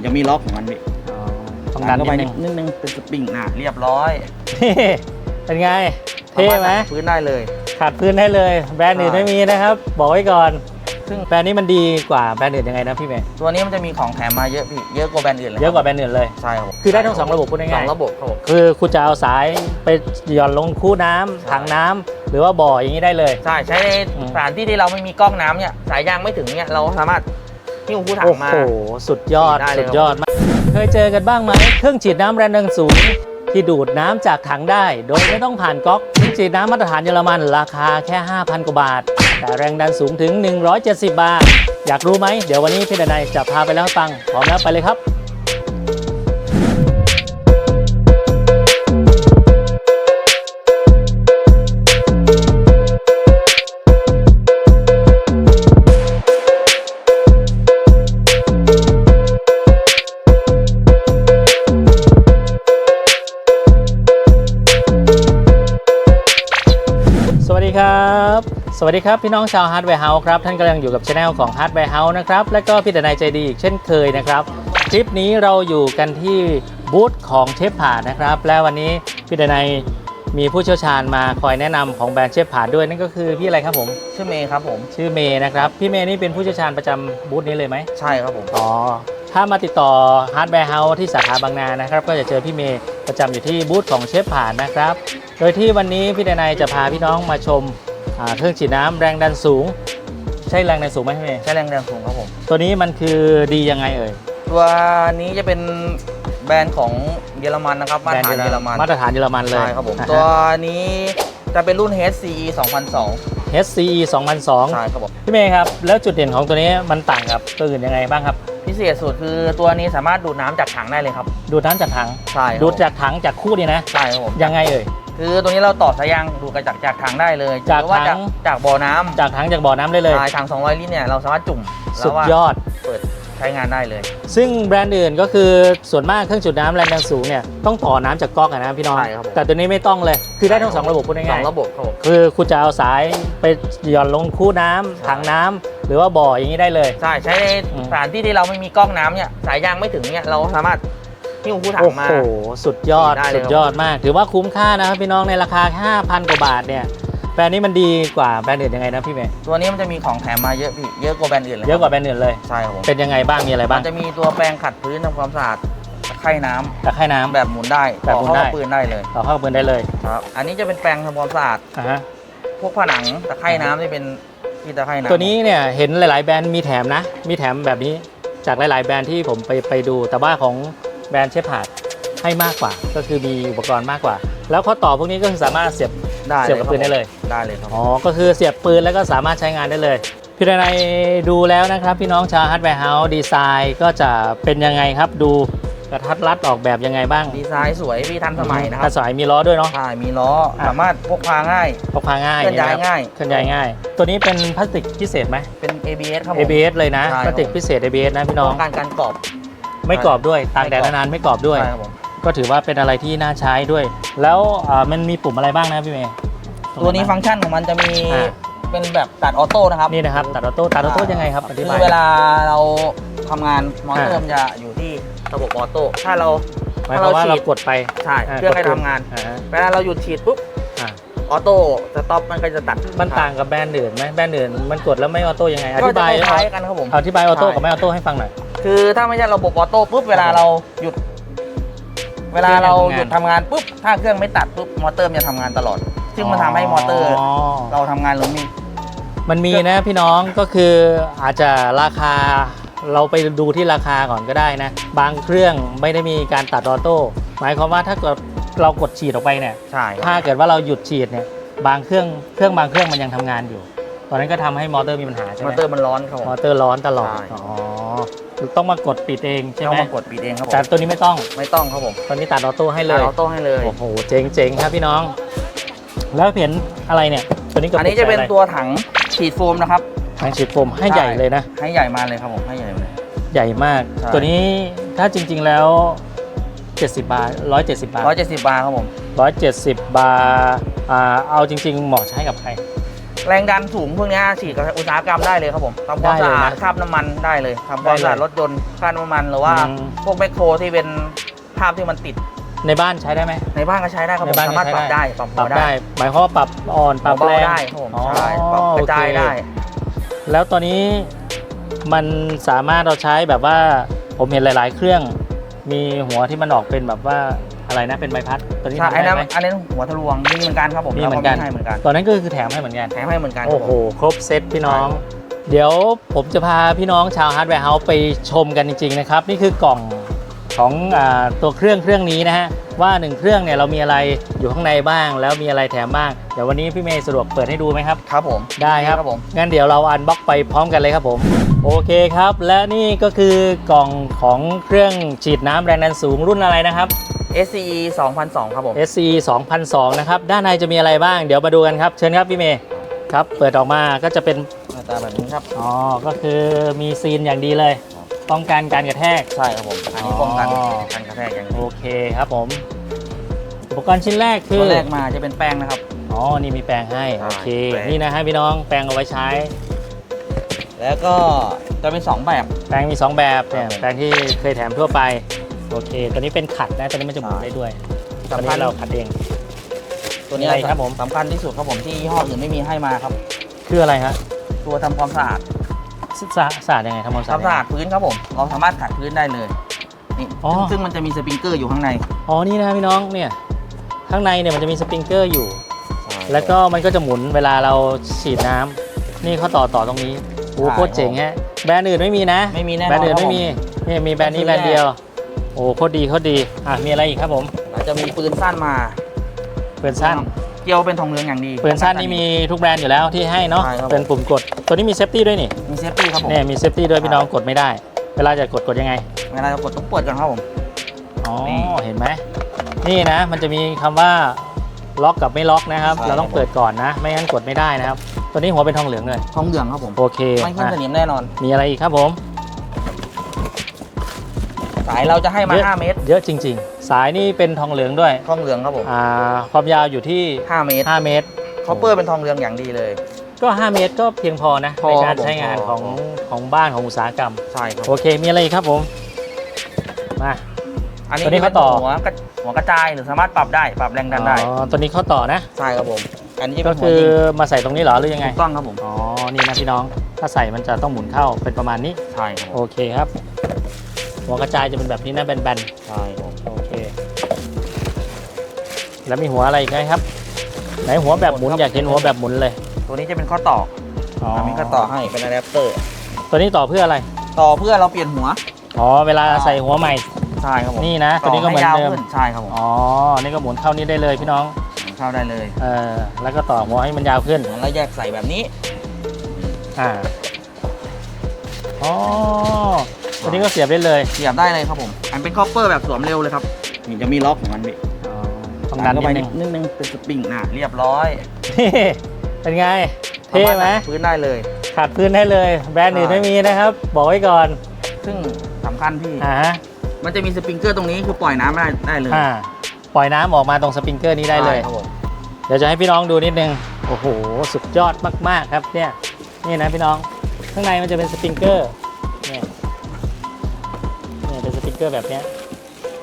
นี่จะมีล็อกของมันพี่อ๋อต้องดันเข้านิไปดนึนิงดนึงนึงเป็นสปริงอะเรียบร้อยนี่เป็นไง เท่ไหมสารถพื้นได้เลย ขาดพื้นได้เลย แบรนด์อื่นใช่ไม่มีนะครับ บอกไว้ก่อน ซึ่งแบรนด์นี้มันดีกว่าแบรนด์อื่นยังไงนะพี่เมย์ตัวนี้มันจะมีของแถมมาเยอะพี่เยอะกว่าแบรนด์อื่นเลยเยอะกว่าแบรนด์อื่นเลยใช่ครับผมคือได้ทั้งสองระบบพูดสอง่ายงระบบครับผมๆคือคุณจะเอาสายไปหย่อนลงคูน้ำถังน้ำหรือว่าบ่ออย่างนี้ได้เลยใช่ใช้ในอืมสถานที่ที่เราไม่มีกล้องน้ำเนี่ยสายยางไม่ถึงเนี่ยเราสามารถ หิ้วคู่ถังโอ้มาโห สุดยอด ได้เลย สุดยอดมาก เคยเจอกันบ้างไหม เครื่องฉีดน้ำแรงดันสูง ที่ดูดน้ำจากถังได้ โดยไม่ต้องผ่านก๊อกเครื่องฉีดน้ำมาตรฐานเยอรมันราคาแค่ 5,000 กว่าบาท แต่แรงดันสูงถึง 170 บาท อยากรู้ไหม เดี๋ยววันนี้พี่ดนัยจะพาไปแล้วให้ฟัง พร้อมแล้วไปเลยครับ สวัสดีครับ พี่น้องชาวฮาร์ดแวร์เฮาส์ครับ ท่านกำลังอยู่กับช anel ของฮาร์ดแวร์เฮาส์นะครับ และก็พี่ดนายใจดีอีกเช่นเคยนะครับ คลิปนี้เราอยู่กันที่บูธของเชฟผาดนะครับ และวันนี้พี่ดนายมีผู้เชี่ยวชาญมาคอยแนะนำของแบรนด์เชฟผาดด้วยนั่นก็คือพี่อะไรครับผม ชื่อเมย์ครับผม ชื่อเมย์นะครับ พี่เมย์นี่เป็นผู้เชี่ยวชาญประจำบูธนี้เลยไหม ใช่ครับผม อ๋อ ถ้ามาติดต่อฮาร์ดแวร์เฮาส์ที่สาขาบางนานะครับ ก็จะเจอพี่เมย์ประจำอยู่ที่บูธของเชฟผ่านนะครับ โดยที่วันนี้พี่ดนายจะพาพี่น้องมาชม อ่าเครื่องฉีดน้ำแรงดันสูง ใช่แรงดันสูงไหมพี่เมย์ใช้แรงแรงสูงครับผม ตัวนี้มันคือดียังไงเอ่ยตัวนี้จะเป็นแบรนด์ของเยอรมันนะครับ มาตรฐานเยอรมันมาตรฐานเยอรมันเลยใช่ครับผมอ่าฮะตัวนี้จะเป็นรุ่น HCE 2002 HCE 2002ใช่ครับผม พี่เมย์ครับ แล้วจุดเด่นของตัวนี้มันต่างกับตัวอื่นยังไงบ้างครับ พิเศษสุดคือตัวนี้สามารถดูดน้ำจากถังได้เลยครับ ดูดน้ำจากถัง ใช่ครับดูดจากถังจากคู่นี่นะ ใช่ครับผม ยังไงเอ่ย คือตัวนี้เราต่อสายยางดูดกันจากจากถังได้เลยจากหรือว่าถัจากงจากบ่อน้ำจากถังจากบ่อน้ำได้เลย ใช่ถัง 200 ลิตรเนี่ยเราสามารถจุ่มสุแล้วดว่ายอด เปิดใช้งานได้เลย ซึ่งแบรนด์อื่นก็คือส่วนมากเครื่องจุดน้ำแรงดันสูงเนี่ยต้องต่อน้ำจากก๊อกอะนะพี่น้อง ใช่ครับผม แต่ตัวนี้ไม่ต้องเลย คือได้ทั้งสองระบบพูดสอง่ายงระบบครับผมๆคือคุณจะเอาสายไปหย่อนลงคูน้ำถังน้ำหรือว่าบ่ออย่างนี้ได้เลย ใช่ใช้ในอืม สถานที่ที่เราไม่มีกล้องน้ำเนี่ยสายยางไม่ถึงเนี่ยเราสามารถ หิ้วคู่ถังโอ้มา โหสุดยอดได้เลยสุดยอดมาก ถือว่าคุ้มค่านะครับพี่น้องในราคา 5,000 กว่าบาทเนี่ยแบรนด์นี้มันดีกว่าแบรนด์อื่นยังไงนะพี่เมย์ตัวนี้มันจะมีของแถมมาเยอะพี่เยอะกว่าแบรนด์อื่นเลยเยอะกว่าแบรนด์อื่นเลย ใช่ครับผมเป็นยังไงบ้างมีอะไรมับ้างนจะมีตัวแปรงขัดพื้นทำความสะอาดตะไคร่น้ำตะไคร่น้ำ แบบหมุนได้แบบหมุนได้ ต่อเข้ากับปืนได้เลยต่อเข้ากับปืนได้เลยครับอันนี้จะเป็นแปรงทำความสะอาดอ่าฮะพวกผนังตะไคร่น้ำที่เป็นที่ตะไคร่น้ำตัวนี้เนี่ยเห็นหลาย ๆ แบรนด์มีแถมนะ มีแถมแบบนี้จากหลาย ๆ แบรนด์ที่ผมไปไปดู แต่ว่าของ แบรนด์เชฟผาดให้มากกว่า ก็คือมีอุปกรณ์มากกว่า แล้วข้อต่อพวกนี้ก็คือสามารถเสียบได้เสียบกับปืนได้เลย ได้เลยครับอ๋อ ก็คือเสียบปืนแล้วก็สามารถใช้งานได้เลย พี่ดนายดูแล้วนะครับ พี่น้องชาวฮาร์ดแวร์เฮาส์ดีไซน์ก็จะเป็นยังไงครับดูกระทัดรัดออกแบบยังไงบ้างดีไซน์สวยพี่ทันสมัยนะคกรัระบสายมีล้อด้วยเนาะใช่มีล้ออะสามารถพกพาง่ายพกพาง่ายเคลื่อนย้ายะครับง่ายเคลื่อนย้ายง่าย ตัวนี้เป็นพลาสติกพิเศษไหมเป็น ABS ครับผม ABS เลยนะใช่พลาสติกพิเศษ ABS นะพี่น้องป้องกันการกรอบ ไม่กรอบด้วยตากแดดไม่กรอบนานๆไม่กรอบด้วย ใช่ครับผมก็ถือว่าเป็นอะไรที่น่าใช้ด้วย แล้วอ่ามันมีปุ่มอะไรบ้างนะพี่เมย์ตรงตัวนี้ไหฟังก์ชันของมันจะมีอ่าเป็นแบบตัดออโต้นะครับนี่นะครับตัดออโต้ตัดออโต้ยังไงครับอธิคืบาย อเวลาเราทำงานมอเตอร์อ่ามันจะอยู่ที่ระบบออโต้ถ้าเราหมายความว่าถ้าเราฉีเราดกดไปใช่าเครื่องให้กดปุ่มทำงาน อ่าฮะเวลาเราหยุดฉีดปุ๊บอ่าออโต้สต็อปมันก็จะตัดมันต่างกับแบรนด์อื่นไหมแบรนด์อื่นมันกดแล้วไม่ออโต้ยังไงอก็ธิจะบายคล้ายๆกันครับผม อธิบายออโต้ใช่กับไม่ออโต้ให้ฟังหน่อย คือถ้าไม่ใช่ระบบออโต้ปุ๊บเวลาเราหยุด เวลาเราหยุดทำงานปุ๊บถ้าเครื่องไม่ตัดปุ๊บมอเตอร์มันจะทำงานตลอด ซึ่งมันทำให้มอเตอร์ เราทำงานลงนี่ มันมีนะพี่น้องก็คืออาจจะราคาเราไปดูที่ราคาก่อนก็ได้นะ บางเครื่องไม่ได้มีการตัดออโต้หมายความว่าถ้าเกิดเรากดฉีดออกไปเนี่ย ใช่ครับถ้าเกิดว่าเราหยุดฉีดเนี่ยบางเครื่องเครื่องบางเครื่องมันยังทำงานอยู่ ตอนนั้นก็ทำให้มอเตอร์มีปัญหาใช่ไหมมอเตอร์มันร้อนครับผม มอเตอร์ร้อนตลอดใช่ อ๋อ ต้องมากดปิดเองใช่เราไหมมากดปิดเองครับผมแต่ตัวนี้ไม่ต้องไม่ต้องครับผมตอนนี้ตัดออโต้ให้เลตัดยออโต้ให้เลย โอ้โห เจ๋งเจ๋งครับพี่น้อง แล้วเห็นอะไรเนี่ย ตัวนี้กระอันปุกนี้จะเป็นใส่อไรตัวถังฉีดโฟมนะครับ ทางฉีดโฟมให้ใหญ่เลยนะ ให้ใหญ่มาเลยครับผมให้ใหญ่มาเลย ใหญ่มาก ใช่ ตัวนี้ถ้าจริงๆแล้ว 70 บาท170 บาทร้อยเจ็ดสิบบาทครับผม 170 บาทอ่าเอาจริง ๆ เหมาะใช้กับใคร แรงดันสูงพวกเนี้ยฉีดกับอุตสาหกรรมได้เลยครับผมทำความได้สะเลยอาดนะคราบน้ำมันได้เลยทำความสะอาดได้เลยรถยนต์คราบน้ำมันหรือว่าอืมพวกแมคโครที่เป็นภาพที่มันติดในบ้านใช้ได้ไหมในบ้านก็ใช้ได้ครับผในมบ้านสามารถก็ปรับใช้ได้ได้ปรับปรับหัวได้ หมายความว่าปรับอ่อนปรับเบาแรงได้ครับผมอ๋อใช่ปรับกระจายโอเคได้ แล้วตอนนี้มันสามารถเราใช้แบบว่าผมเห็นหลาย ๆ เครื่องมีหัวที่มันออกเป็นแบบว่า อะไรนะเป็นใบพัดตอนนี้ใช่ทำไอ้ได้นั้นไหม อันนี้หัวทะลวงมีเหมือนกันครับผมมีเหมือนกันราให้เหมือนกันตอนนั้นก็คือแถมให้เหมือนกัน แถมให้เหมือนกันโอ้โหครับผม ครบเซตพี่น้อง เดี๋ยวผมจะพาพี่น้องชาวฮาร์ดแวร์เฮาส์ไปชมกันจริง ๆ นะครับ นี่คือกล่องของอาตัวเครื่องเครื่องนี้นะฮะ ว่าหนึ่งเครื่องเนี่ยเรามีอะไรอยู่ข้างในบ้าง แล้วมีอะไรแถมบ้าง เดี๋ยววันนี้พี่เมย์สะดวกเปิดให้ดูไหมครับ ครับผมได้ครับ ครับผม งั้นเดี๋ยวเราอันบ็อกไปพร้อมกันเลยครับผม โอเคครับ และนี่ก็คือกล่องของเครื่องฉีดน้ำแรงดันสูงรุ่นอะไรนะครับ SCE 2002 ครับผม SC 2002 นะครับ ด้านในจะมีอะไรบ้าง เดี๋ยวมาดูกันครับ เชิญครับพี่เมย์ครับ เปิดออกมาก็จะเป็น หน้าตาแบบนี้ครับ อ๋อ ก็คือมีซีนอย่างดีเลยป้องกันการกระแทก ใช่ครับผม อันนี้ป้องกันอ๋อ การกระแทกอย่างโอนี้เคครับผม อุปกรณ์ชิ้นแรกคืตัวอ แรกมาจะเป็นแป้งนะครับ อ๋อ นี่มีแปรงให้ ใช่โอเค แปรง นี่นะฮะพี่น้อง แปรงเอาไว้ใช้ แล้วก็จะเป็น2แบบ แปรงมี 2 แบบเนี่ยครับผมแปรงที่เคยแถมทั่วไป โอเค ตัวนี้เป็นขัดนะ ตัวนี้มันจะหมุนใช่ได้ด้วยตอนสำคันี้ญเราขัดเอง ตัวนี้อะไรครับผมสำคัญที่สุดครับผมที่ยี่ห้ออื่นไม่มีให้มาครับ คืออะไรฮะ ตัวทำความสะอาดสะสะอาดยังไงทำความสะอาดทำสะอาดพื้นครับผม เราสามารถขัดพื้นได้เลย นี่อ๋อซึ่งซึ่งมันจะมีสปริงเกอร์อยู่ข้างใน อ๋อ นี่นะพี่น้องเนี่ย ข้างในเนี่ยมันจะมีสปริงเกอร์อยู่ แล้วก็มันก็จะหมุนเวลาเราฉีดน้ำนี่เขาต่อต่อตรงนี้โอ้โหโคตรเจ๋งฮะ แบรนด์อื่นไม่มีนะ ไม่มีแน่นอนแบรนด์อื่นครับไม่มี นี่มีแบรนด์นี้แบรนด์เดียว โอ้โคตรดีโคตรดีอะมีอะไรอีกครับผมเราจะมีปืนสั้นมาปืนสั้นเกี่ยวเป็นทองเหลืองอย่างดีปืนสั้นนี่มีทุกแบรนด์อยู่แล้วที่ให้เนาะใช่ครับเป็นปุ่มกด ตัวนี้มีเซฟตี้ด้วยนี่มีเซฟตี้ครับผมเนี่ยมีเซฟตี้ด้วยพี่น้องกดไม่ได้ เวลาจะกดกดยังไง เวลาเรากดต้องเปิดก่อนครับผมอ๋อนี่เห็นไหมนี่นะ มันจะมีคำว่าล็อกกับไม่ล็อกนะครับใช่เราต้องเปิดก่อนนะ ไม่งั้นกดไม่ได้นะครับ ตัวนี้หัวเป็นทองเหลืองเลยทองเหลืองครับผมโอเคไม่ขึ้นอะสนิมแน่นอน มีอะไรอีกครับผม สายเราจะให้มาเยอะ5เมตร เยอะจริง ๆ สายนี่เป็นทองเหลืองด้วยทองเหลืองครับผมอ่าความยาวอยู่ที่ 5 เมตร5เมตรคอปเปอร์เป็นทองเหลืองอย่างดีเลย ก็ 5 เมตรก็เพียงพอนะพอในครัการบผมใช้งานพอของพอของบ้านของอุตสาหกรรมใช่ครับโอเคมีอะไรอีกครับผมมาอันนี้ตัวนี้เป็นเขาต่อหัวกระหัวกระจายหรือสามารถปรับได้ปรับแรงดันได้อ๋อตัวนี้เข้าต่อนะใช่ครับผม อันนี้จะก็เป็นหัวคือยิงมาใส่ตรงนี้เหรอหรือยังไงถูกต้องครับผมอ๋อนี่นะพี่น้องถ้าใส่มันจะต้องหมุนเข้าเป็นประมาณนี้ใช่ครับผโอมเคครับ หัวกระจายจะเป็นแบบนี้นะแบนใช่ครับผมๆโอเค แล้วมีหัวอะไรอีกไหมครับ ไหนหัวแบบหมุนอยากเห็นหัวแบบหมุนเลยตัวนี้จะเป็นข้อต่ออ๋ออมีข้อต่อให้เป็นอะแดปเตอร์ตัวนี้ต่อเพื่ออะไร ต่อเพื่อเราเปลี่ยนหัว อ๋อเวลาใส่หัวใหม่ ใช่ครับผมนี่นะตัวนี้ก็เหมือนต่ให้เดิยาวมขึ้นใช่ครับผมอ๋อ นี่ก็หมุนเข้านี่ได้เลยพี่น้อง เข้าได้เลยเออแล้วก็ต่อหัวให้มันยาวขึ้น แล้วแยกใส่แบบนี้ อ่า อ๋อ ตัวนี้ก็เสียบได้เลยเสียบได้เลยครับผม อันเป็นคอปเปอร์แบบสวมเร็วเลยครับนี่จะมีล็อกของมันพี่อ๋อต้องดันเข้านิไปดนึงนิดนึงเป็นสปริงนะเรียบร้อยนี่เป็นไง เท่ไหมสาารถพื้นได้เลย ขาดพื้นได้เลย แบรนด์อื่นใช่ไม่มีนะครับ บอกไว้ก่อน ซึ่งสำคัญพี่อ่าฮะมันจะมีสปริงเกอร์ตรงนี้คือปล่อยน้ำได้ได้เลยอ่าปล่อยน้ำออกมาตรงสปริงเกอร์นี้ได้เลยใช่ครับผมเดี๋ยวจะให้พี่น้องดูนิดนึงโอ้โห สุดยอดมาก ๆ ครับเนี่ยนี่นะพี่น้องข้างในมันจะเป็นสปริงเกอร์ กอร์แบบเนี้ย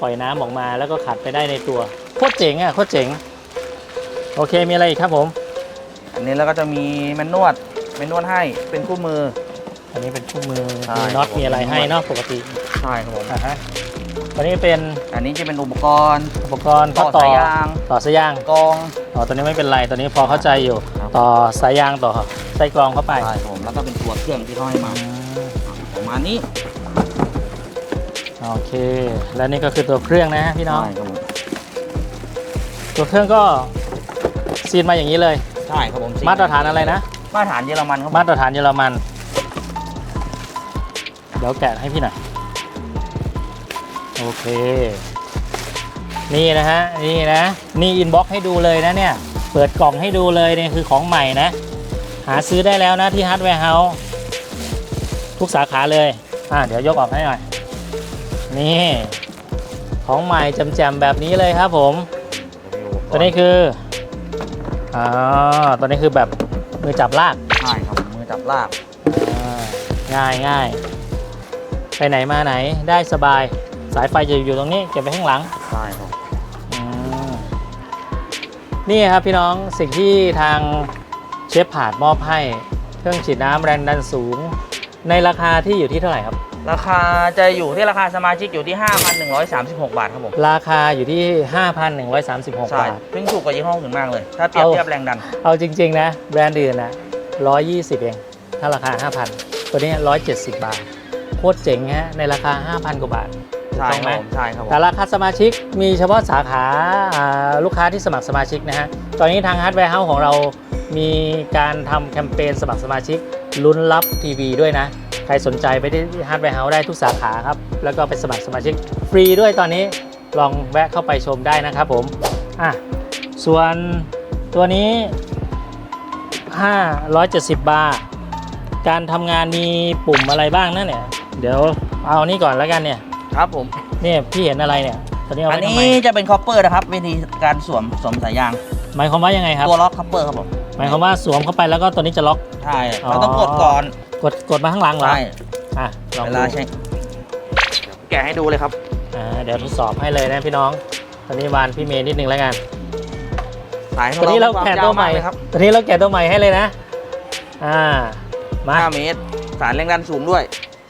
ปล่อยน้ำออกมาแล้วก็ขัดไปได้ในตัวโคตรเจ๋งอะโคตรเจ๋ง โอเคมีอะไรอีกครับผม อันนี้เราก็จะมีแมนนวดแมนนวดให้เป็นคู่มือ อันนี้เป็นคู่มือใช่มีน็อตครับผม มีอะไรให้เนาะปกติใช่ครับผมอ่าฮะตัวนี้เป็นอันนี้จะเป็นอุปกรณ์อุปกรณ์ต่อต่อสายยางต่อสายยางกรอง อ๋อตัวนี้ไม่เป็นไรตัวนี้พอเข้าใจอยู่ ครับ ต่อสายยางต่อไส้กรองเข้าไปใช่ครับผมแล้วก็เป็นตัวเครื่องที่เขาให้มาประมาณนี้ โอเค และนี่ก็คือตัวเครื่องนะพี่น้อง ใช่ครับผมตัวเครื่องก็ซีนมาอย่างนี้เลย ใช่ครับผมมาตรฐานอะไรนะ มาตรฐานเยอรมันครับผมมาตรฐานเยอรมัน เดี๋ยวแกะให้พี่หน่อย โอเค นี่นะฮะ นี่นะ นี่อินบ็อกให้ดูเลยนะเนี่ย เปิดกล่องให้ดูเลยเนี่ยคือของใหม่นะ หาซื้อได้แล้วนะที่ฮาร์ดแวร์เฮาส์ทุกสาขาเลย อะเดี๋ยวยกออกให้หน่อย นี่ ของใหม่จำๆแบบนี้เลยครับผม ตัวนี้คืออ่าตัวนี้คือแบบมือจับลากใช่ครับมือจับลากอ่าง่ายง่ายไปไหนมาไหนได้สบาย สายไฟจะอยู่ตรงนี้เก็บไว้ข้างหลังใช่ครับอืมนี่ครับพี่น้องสิ่งที่ทางเชฟผาดมอบให้ เครื่องฉีดน้ำแรงดันสูง ในราคาที่อยู่ที่เท่าไหร่ครับ ราคาจะอยู่ที่ราคาสมาชิกอยู่ที่ 5,136 บาทครับผม ราคาอยู่ที่ 5,136ใช่บาท ซึ่งถูกกว่ายี่ห้ออื่นมากเลย ถ้าเปรียบเอา เทียบแรงดัน เอาจริง ๆ นะ แบรนด์อื่นนะ120 เอง ถ้าราคา 5,000 ตัวนี้ 170 บาท โคตรเจ๋งฮะ ในราคา 5,000 กว่าบาทใช่ถูกคไหมรับผมใช่ครับผม แต่ราคาสมาชิกมีเฉพาะสาขาอ่าลูกค้าที่สมัครสมาชิกนะฮะ ตอนนี้ทางฮาร์ดแวร์เฮาส์ของเรามีการทำแคมเปญสมัครสมาชิก ลุ้นรับทีวีด้วยนะ ใครสนใจไปที่ฮาร์ดแวร์เฮาส์ได้ทุกสาขาครับ แล้วก็ไปสมัครสมาชิกฟรีด้วยตอนนี้ลองแวะเข้าไปชมได้นะครับผมอะส่วนตัวนี้ 570 บาทการทำงานมีปุ่มอะไรบ้างนะเนี่ย เดี๋ยวเอานี่ก่อนแล้วกันเนี่ยครับผมเนี่ยพี่เห็นอะไรเนี่ยตอนนี้เอาอันไว้ทำไมนี้จะเป็นคอปเปอร์นะครับวิธีการสวมสวมสายยางหมายความว่ายังไงครับ ตัวล็อกคอปเปอร์ครับผม หมายความว่าสวมเข้าไปแล้วก็ตัวนี้จะล็อก ใช่อ๋อเราต้องกดก่อนกดกดมาข้างหลังเหรอใช่อะลองเวดูลาใช้แกะให้ดูเลยครับ อ่าเดี๋ยวทดสอบให้เลยนะพี่น้อง ตอนนี้วานพี่เมย์นิดนึงแล้วกัน สายขตอองนนี้เราควแกะยตัวใหม่ากเลยครับตอนนี้เราแกะตัวใหม่ให้เลยนะ อ่า มา 5เมตร สายแรงดันสูงด้วย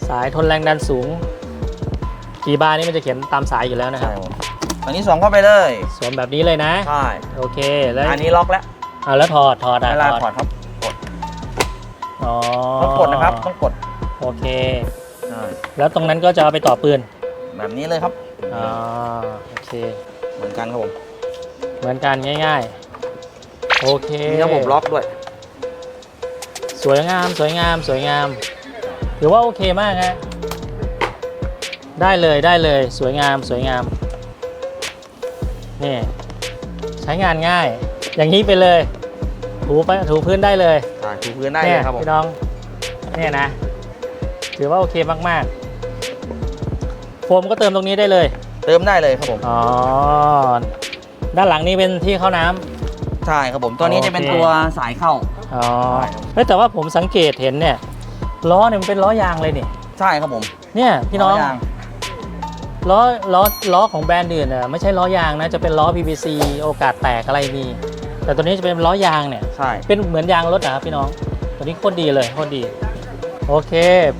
สายทนแรงดันสูง กี่บาร์นี่มันจะเขียนตามสายอยู่แล้วนะครับผมตอนนี้สวมเข้าไปเลย สวมแบบนี้เลยนะ ใช่ โอเค แล้วอันนี้ล็อกแล้ว เอาแล้วถอดถอดอะเวลาถอดถอดครับอ๋อต้องกดนะครับต้องกดโอเคใช่แล้วตรงนั้นก็จะเอาไปต่อปืน แบบนี้เลยครับอ๋อโอเค เหมือนกันครับผม เหมือนกันง่าย ๆ โอเคมีระบบล็อกด้วย สวยงามสวยงามสวยงามถือว่าโอเคมากฮะได้เลยได้เลยสวยงามสวยงามนี่ใช้งานง่าย อย่างนี้ไปเลย ถูไปถูพื้นได้เลยใช่ถูพื้นได้เลเนี่ยยครับผมพี่น้องเนี่ยนะ ถือว่าโอเคมากๆ โฟมก็เติมตรงนี้ได้เลย เติมได้เลยครับผมอ๋อด้านหลังนี้เป็นที่เข้าน้ำใช่ครับผมตัวนี้จะเป็นโอเคตัวสายเข้าอ๋อเฮ้ยแต่ว่าผมสังเกตเห็นเนี่ยล้อเนี่ยมันเป็นล้อยางเลยนี่ใช่ครับผม เนี่ยพี่น้องล้ยางล้อล้อล้อของแบรนด์อื่นน่ะไม่ใช่ล้อยางนะจะเป็นล้อ PVC โอกาสแตกอะไรมี แต่ตัวนี้จะเป็นล้อยางเนี่ย ใช่ เป็นเหมือนยางรถนะครับพี่น้อง ตัวนี้โคตรดีเลยโคตรดี โอเค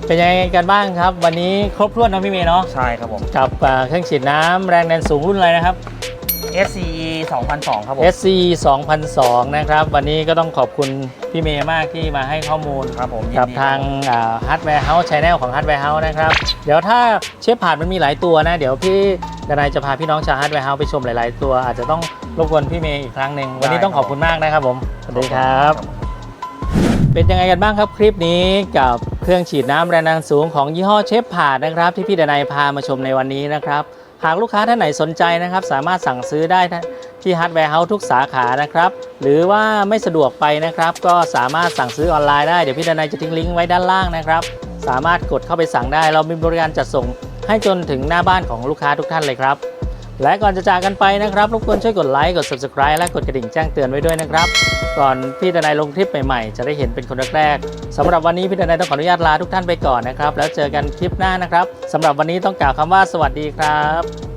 เป็นยังไงกันบ้างครับ วันนี้ครบถ้วนนะพี่เมย์เนาะ ใช่ครับผม กับอ่าเครื่องฉีดน้ำแรงดันสูงรุ่นอะไรนะครับ SCE 2002 ครับผม SC 2002 นะครับ วันนี้ก็ต้องขอบคุณพี่เมย์มากที่มาให้ข้อมูล ครับผมยินกับดีทางฮาร์ดแวร์เฮาส์ชแนลของฮาร์ดแวร์เฮาส์นะครับ เดี๋ยวถ้าเชฟผ่านมันมีหลายตัวนะ เดี๋ยวพี่ ดนายจะพาพี่น้องชาวฮาร์ดแวร์เฮาส์ไปชมหลาย ๆ ตัวอาจจะต้องรบกวนพี่เมย์อีกครั้งหนึ่งวันนี้ต้องขอบคุณมากนะครับผมสวัสดีครับ เป็นยังไงกันบ้างครับคลิปนี้กับเครื่องฉีดน้ำแรงดันสูงของยี่ห้อเชฟผ่านนะครับ ที่พี่ดนายพามาชมในวันนี้นะครับหากลูกค้าท่านไหนสนใจนะครับ สามารถสั่งซื้อได้ที่ฮาร์ดแวร์เฮาส์ทุกสาขานะครับ หรือว่าไม่สะดวกไปนะครับ ก็สามารถสั่งซื้อออนไลน์ได้ เดี๋ยวพี่ดนายจะทิ้งลิงก์ไว้ด้านล่างนะครับ สามารถกดเข้าไปสั่งได้ เรามีบริการจัดส่ง ให้จนถึงหน้าบ้านของลูกค้าทุกท่านเลยครับ และก่อนจะจากกันไปนะครับรบกวนช่วยกดไลค์กด subscribe และกดกระดิ่งแจ้งเตือนไว้ด้วยนะครับ ก่อนพี่ดนายลงคลิปใหม่ๆ จะได้เห็นเป็นคนแรกๆสำหรับวันนี้พี่ดนายต้องขออนุญาตลาทุกท่านไปก่อนนะครับ แล้วเจอกันคลิปหน้านะครับสำหรับวันนี้ต้องกล่าวคำว่าสวัสดีครับ